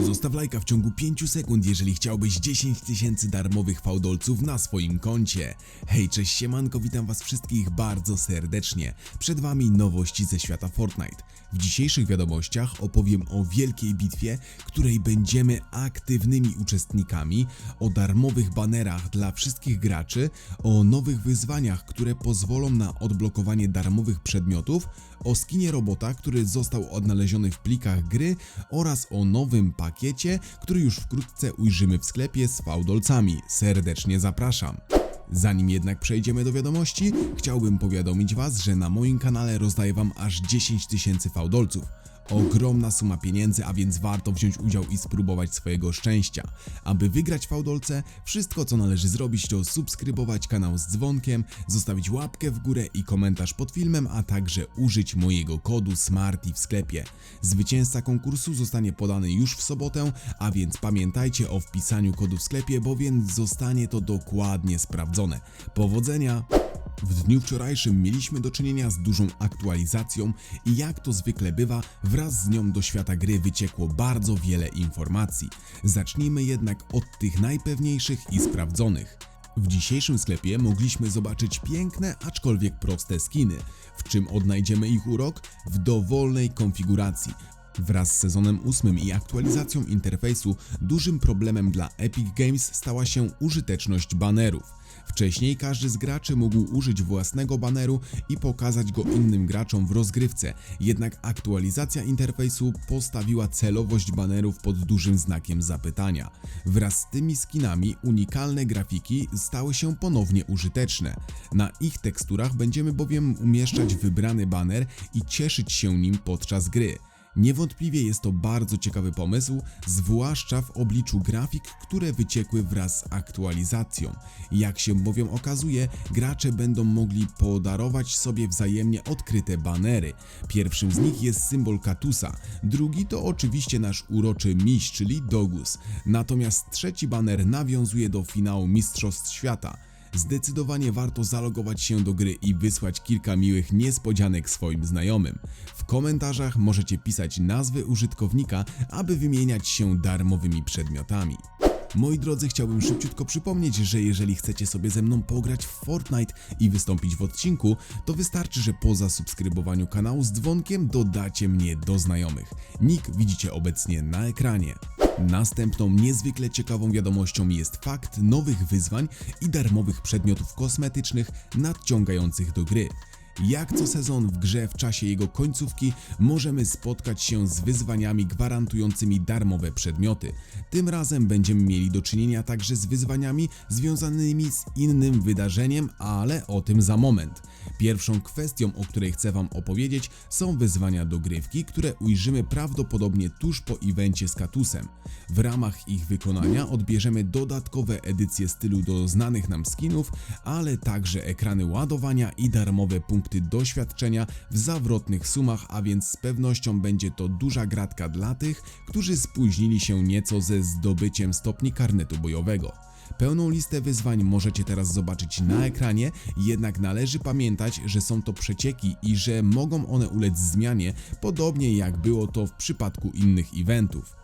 Zostaw lajka w ciągu 5 sekund, jeżeli chciałbyś 10 tysięcy darmowych fałdolców na swoim koncie. Hej, cześć siemanko, witam was wszystkich bardzo serdecznie. Przed wami nowości ze świata Fortnite. W dzisiejszych wiadomościach opowiem o wielkiej bitwie, której będziemy aktywnymi uczestnikami, o darmowych banerach dla wszystkich graczy, o nowych wyzwaniach, które pozwolą na odblokowanie darmowych przedmiotów, o skinie robota, który został odnaleziony w plikach gry oraz o nowym pakiecie, który już wkrótce ujrzymy w sklepie z fałdolcami. Serdecznie zapraszam. Zanim jednak przejdziemy do wiadomości, chciałbym powiadomić Was, że na moim kanale rozdaję Wam aż 10 tysięcy fałdolców. Ogromna suma pieniędzy, a więc warto wziąć udział i spróbować swojego szczęścia. Aby wygrać fałdolce, wszystko co należy zrobić to subskrybować kanał z dzwonkiem, zostawić łapkę w górę i komentarz pod filmem, a także użyć mojego kodu SMARTY w sklepie. Zwycięzca konkursu zostanie podany już w sobotę, a więc pamiętajcie o wpisaniu kodu w sklepie, bowiem zostanie to dokładnie sprawdzone. Powodzenia! W dniu wczorajszym mieliśmy do czynienia z dużą aktualizacją i jak to zwykle bywa, wraz z nią do świata gry wyciekło bardzo wiele informacji. Zacznijmy jednak od tych najpewniejszych i sprawdzonych. W dzisiejszym sklepie mogliśmy zobaczyć piękne, aczkolwiek proste skiny. W czym odnajdziemy ich urok? W dowolnej konfiguracji. Wraz z sezonem 8 i aktualizacją interfejsu dużym problemem dla Epic Games stała się użyteczność banerów. Wcześniej każdy z graczy mógł użyć własnego baneru i pokazać go innym graczom w rozgrywce, jednak aktualizacja interfejsu postawiła celowość banerów pod dużym znakiem zapytania. Wraz z tymi skinami unikalne grafiki stały się ponownie użyteczne. Na ich teksturach będziemy bowiem umieszczać wybrany baner i cieszyć się nim podczas gry. Niewątpliwie jest to bardzo ciekawy pomysł, zwłaszcza w obliczu grafik, które wyciekły wraz z aktualizacją. Jak się bowiem okazuje, gracze będą mogli podarować sobie wzajemnie odkryte banery. Pierwszym z nich jest symbol Katusa, drugi to oczywiście nasz uroczy miś, czyli Dogus. Natomiast trzeci baner nawiązuje do finału Mistrzostw Świata. Zdecydowanie warto zalogować się do gry i wysłać kilka miłych niespodzianek swoim znajomym. W komentarzach możecie pisać nazwy użytkownika, aby wymieniać się darmowymi przedmiotami. Moi drodzy, chciałbym szybciutko przypomnieć, że jeżeli chcecie sobie ze mną pograć w Fortnite i wystąpić w odcinku, to wystarczy, że po zasubskrybowaniu kanału z dzwonkiem dodacie mnie do znajomych. Nick widzicie obecnie na ekranie. Następną niezwykle ciekawą wiadomością jest fakt nowych wyzwań i darmowych przedmiotów kosmetycznych nadciągających do gry. Jak co sezon w grze w czasie jego końcówki możemy spotkać się z wyzwaniami gwarantującymi darmowe przedmioty. Tym razem będziemy mieli do czynienia także z wyzwaniami związanymi z innym wydarzeniem, ale o tym za moment. Pierwszą kwestią, o której chcę Wam opowiedzieć, są wyzwania dogrywki, które ujrzymy prawdopodobnie tuż po evencie z Katusem. W ramach ich wykonania odbierzemy dodatkowe edycje stylu do znanych nam skinów, ale także ekrany ładowania i darmowe punkty doświadczenia w zawrotnych sumach, a więc z pewnością będzie to duża gratka dla tych, którzy spóźnili się nieco ze zdobyciem stopni karnetu bojowego. Pełną listę wyzwań możecie teraz zobaczyć na ekranie, jednak należy pamiętać, że są to przecieki i że mogą one ulec zmianie, podobnie jak było to w przypadku innych eventów.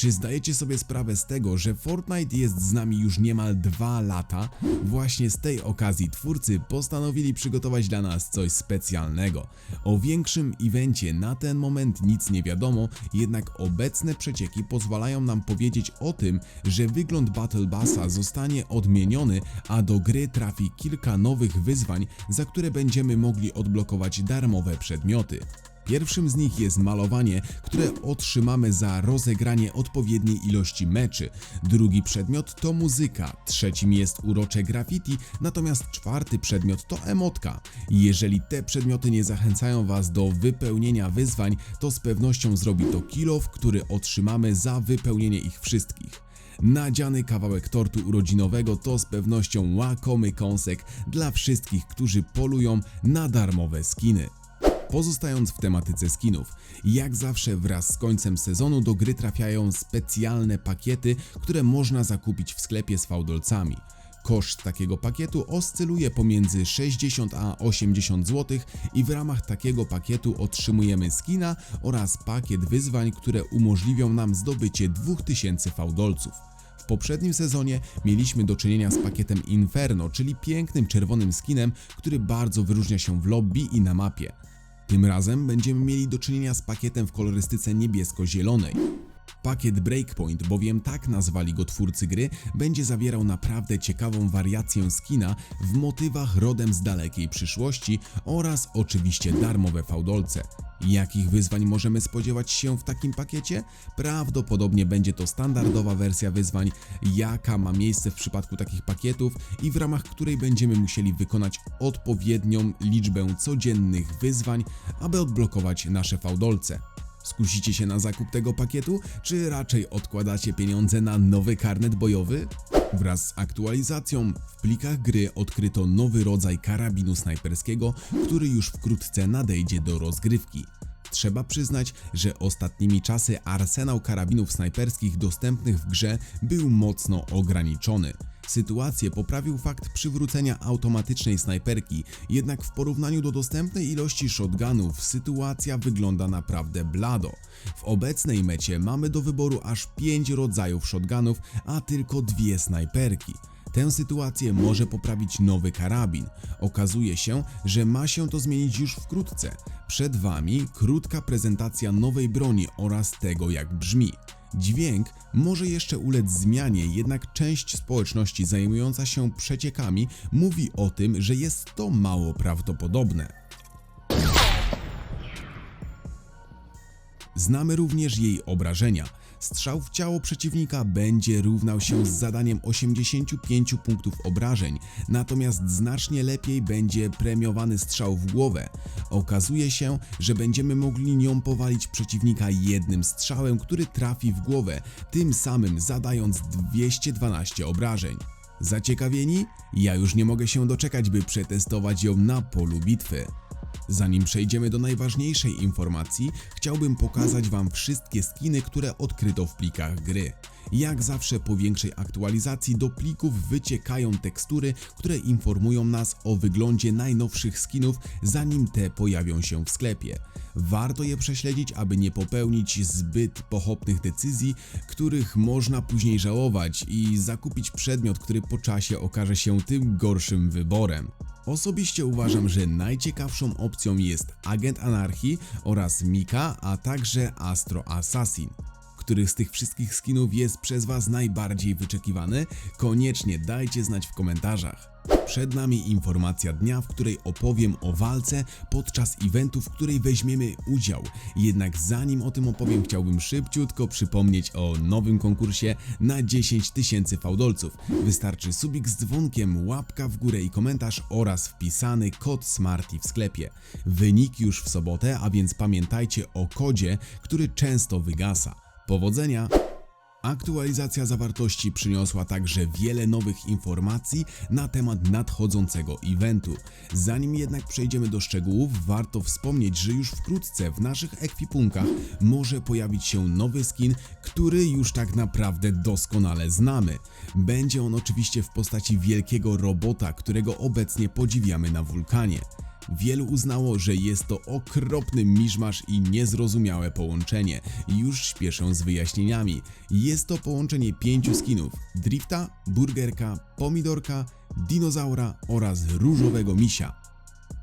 Czy zdajecie sobie sprawę z tego, że Fortnite jest z nami już niemal dwa lata? Właśnie z tej okazji twórcy postanowili przygotować dla nas coś specjalnego. O większym evencie na ten moment nic nie wiadomo, jednak obecne przecieki pozwalają nam powiedzieć o tym, że wygląd Battle Bassa zostanie odmieniony, a do gry trafi kilka nowych wyzwań, za które będziemy mogli odblokować darmowe przedmioty. Pierwszym z nich jest malowanie, które otrzymamy za rozegranie odpowiedniej ilości meczy. Drugi przedmiot to muzyka, trzecim jest urocze graffiti, natomiast czwarty przedmiot to emotka. Jeżeli te przedmioty nie zachęcają Was do wypełnienia wyzwań, to z pewnością zrobi to kilof, który otrzymamy za wypełnienie ich wszystkich. Nadziany kawałek tortu urodzinowego to z pewnością łakomy kąsek dla wszystkich, którzy polują na darmowe skiny. Pozostając w tematyce skinów, jak zawsze wraz z końcem sezonu do gry trafiają specjalne pakiety, które można zakupić w sklepie z fałdolcami. Koszt takiego pakietu oscyluje pomiędzy 60 a 80 zł i w ramach takiego pakietu otrzymujemy skina oraz pakiet wyzwań, które umożliwią nam zdobycie 2000 fałdolców. W poprzednim sezonie mieliśmy do czynienia z pakietem Inferno, czyli pięknym czerwonym skinem, który bardzo wyróżnia się w lobby i na mapie. Tym razem będziemy mieli do czynienia z pakietem w kolorystyce niebiesko-zielonej. Pakiet Breakpoint, bowiem tak nazwali go twórcy gry, będzie zawierał naprawdę ciekawą wariację skina w motywach rodem z dalekiej przyszłości oraz oczywiście darmowe fałdolce. Jakich wyzwań możemy spodziewać się w takim pakiecie? Prawdopodobnie będzie to standardowa wersja wyzwań, jaka ma miejsce w przypadku takich pakietów i w ramach której będziemy musieli wykonać odpowiednią liczbę codziennych wyzwań, aby odblokować nasze fałdolce. Skusicie się na zakup tego pakietu, czy raczej odkładacie pieniądze na nowy karnet bojowy? Wraz z aktualizacją w plikach gry odkryto nowy rodzaj karabinu snajperskiego, który już wkrótce nadejdzie do rozgrywki. Trzeba przyznać, że ostatnimi czasy arsenał karabinów snajperskich dostępnych w grze był mocno ograniczony. Sytuację poprawił fakt przywrócenia automatycznej snajperki, jednak w porównaniu do dostępnej ilości shotgunów sytuacja wygląda naprawdę blado. W obecnej mecie mamy do wyboru aż 5 rodzajów shotgunów, a tylko dwie snajperki. Tę sytuację może poprawić nowy karabin. Okazuje się, że ma się to zmienić już wkrótce. Przed Wami krótka prezentacja nowej broni oraz tego jak brzmi. Dźwięk może jeszcze ulec zmianie, jednak część społeczności zajmująca się przeciekami mówi o tym, że jest to mało prawdopodobne. Znamy również jej obrażenia. Strzał w ciało przeciwnika będzie równał się z zadaniem 85 punktów obrażeń, natomiast znacznie lepiej będzie premiowany strzał w głowę. Okazuje się, że będziemy mogli nią powalić przeciwnika jednym strzałem, który trafi w głowę, tym samym zadając 212 obrażeń. Zaciekawieni? Ja już nie mogę się doczekać, by przetestować ją na polu bitwy. Zanim przejdziemy do najważniejszej informacji, chciałbym pokazać Wam wszystkie skiny, które odkryto w plikach gry. Jak zawsze po większej aktualizacji do plików wyciekają tekstury, które informują nas o wyglądzie najnowszych skinów, zanim te pojawią się w sklepie. Warto je prześledzić, aby nie popełnić zbyt pochopnych decyzji, których można później żałować i zakupić przedmiot, który po czasie okaże się tym gorszym wyborem. Osobiście uważam, że najciekawszą opcją jest Agent Anarchii oraz Mika, a także Astro Assassin. Który z tych wszystkich skinów jest przez Was najbardziej wyczekiwany? Koniecznie dajcie znać w komentarzach. Przed nami informacja dnia, w której opowiem o walce podczas eventu, w której weźmiemy udział. Jednak zanim o tym opowiem, chciałbym szybciutko przypomnieć o nowym konkursie na 10 tysięcy fałdolców. Wystarczy subik z dzwonkiem, łapka w górę i komentarz oraz wpisany kod SMARTY w sklepie. Wynik już w sobotę, a więc pamiętajcie o kodzie, który często wygasa. Powodzenia! Aktualizacja zawartości przyniosła także wiele nowych informacji na temat nadchodzącego eventu. Zanim jednak przejdziemy do szczegółów, warto wspomnieć, że już wkrótce w naszych ekwipunkach może pojawić się nowy skin, który już tak naprawdę doskonale znamy. Będzie on oczywiście w postaci wielkiego robota, którego obecnie podziwiamy na wulkanie. Wielu uznało, że jest to okropny miszmasz i niezrozumiałe połączenie. Już śpieszę z wyjaśnieniami. Jest to połączenie pięciu skinów: drifta, burgerka, pomidorka, dinozaura oraz różowego misia.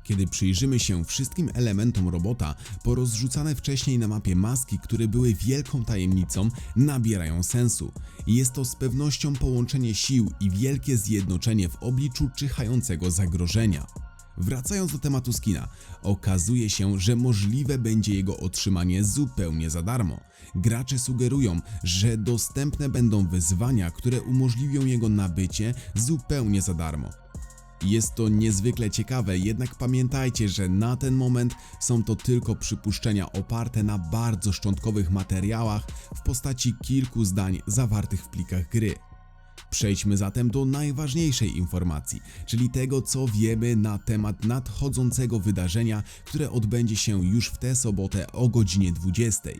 Kiedy przyjrzymy się wszystkim elementom robota, porozrzucane wcześniej na mapie maski, które były wielką tajemnicą, nabierają sensu. Jest to z pewnością połączenie sił i wielkie zjednoczenie w obliczu czyhającego zagrożenia. Wracając do tematu skina, okazuje się, że możliwe będzie jego otrzymanie zupełnie za darmo. Gracze sugerują, że dostępne będą wyzwania, które umożliwią jego nabycie zupełnie za darmo. Jest to niezwykle ciekawe, jednak pamiętajcie, że na ten moment są to tylko przypuszczenia oparte na bardzo szczątkowych materiałach w postaci kilku zdań zawartych w plikach gry. Przejdźmy zatem do najważniejszej informacji, czyli tego, co wiemy na temat nadchodzącego wydarzenia, które odbędzie się już w tę sobotę o godzinie 20.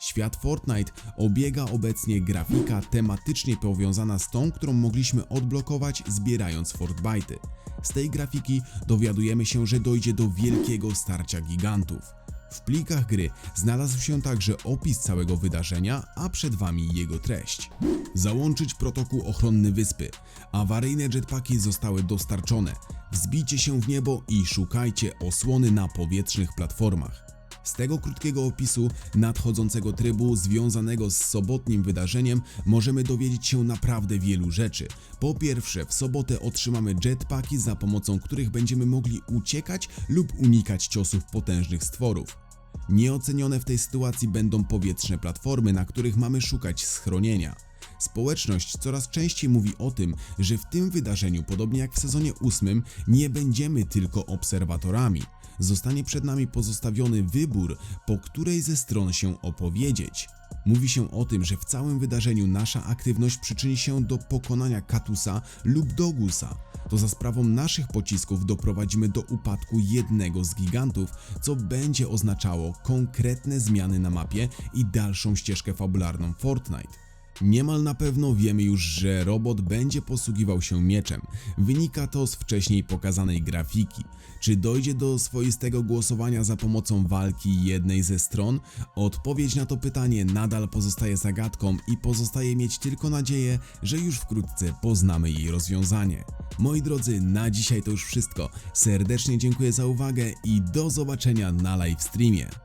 Świat Fortnite obiega obecnie grafika tematycznie powiązana z tą, którą mogliśmy odblokować zbierając Fortbyty. Z tej grafiki dowiadujemy się, że dojdzie do wielkiego starcia gigantów. W plikach gry znalazł się także opis całego wydarzenia, a przed Wami jego treść. Załączyć protokół ochronny wyspy. Awaryjne jetpacki zostały dostarczone. Wzbijcie się w niebo i szukajcie osłony na powietrznych platformach. Z tego krótkiego opisu nadchodzącego trybu związanego z sobotnim wydarzeniem możemy dowiedzieć się naprawdę wielu rzeczy. Po pierwsze, w sobotę otrzymamy jetpacki, za pomocą których będziemy mogli uciekać lub unikać ciosów potężnych stworów. Nieocenione w tej sytuacji będą powietrzne platformy, na których mamy szukać schronienia. Społeczność coraz częściej mówi o tym, że w tym wydarzeniu, podobnie jak w sezonie 8, nie będziemy tylko obserwatorami. Zostanie przed nami pozostawiony wybór, po której ze stron się opowiedzieć. Mówi się o tym, że w całym wydarzeniu nasza aktywność przyczyni się do pokonania Katusa lub Dogusa. To za sprawą naszych pocisków doprowadzimy do upadku jednego z gigantów, co będzie oznaczało konkretne zmiany na mapie i dalszą ścieżkę fabularną Fortnite. Niemal na pewno wiemy już, że robot będzie posługiwał się mieczem. Wynika to z wcześniej pokazanej grafiki. Czy dojdzie do swoistego głosowania za pomocą walki jednej ze stron? Odpowiedź na to pytanie nadal pozostaje zagadką i pozostaje mieć tylko nadzieję, że już wkrótce poznamy jej rozwiązanie. Moi drodzy, na dzisiaj to już wszystko. Serdecznie dziękuję za uwagę i do zobaczenia na live streamie.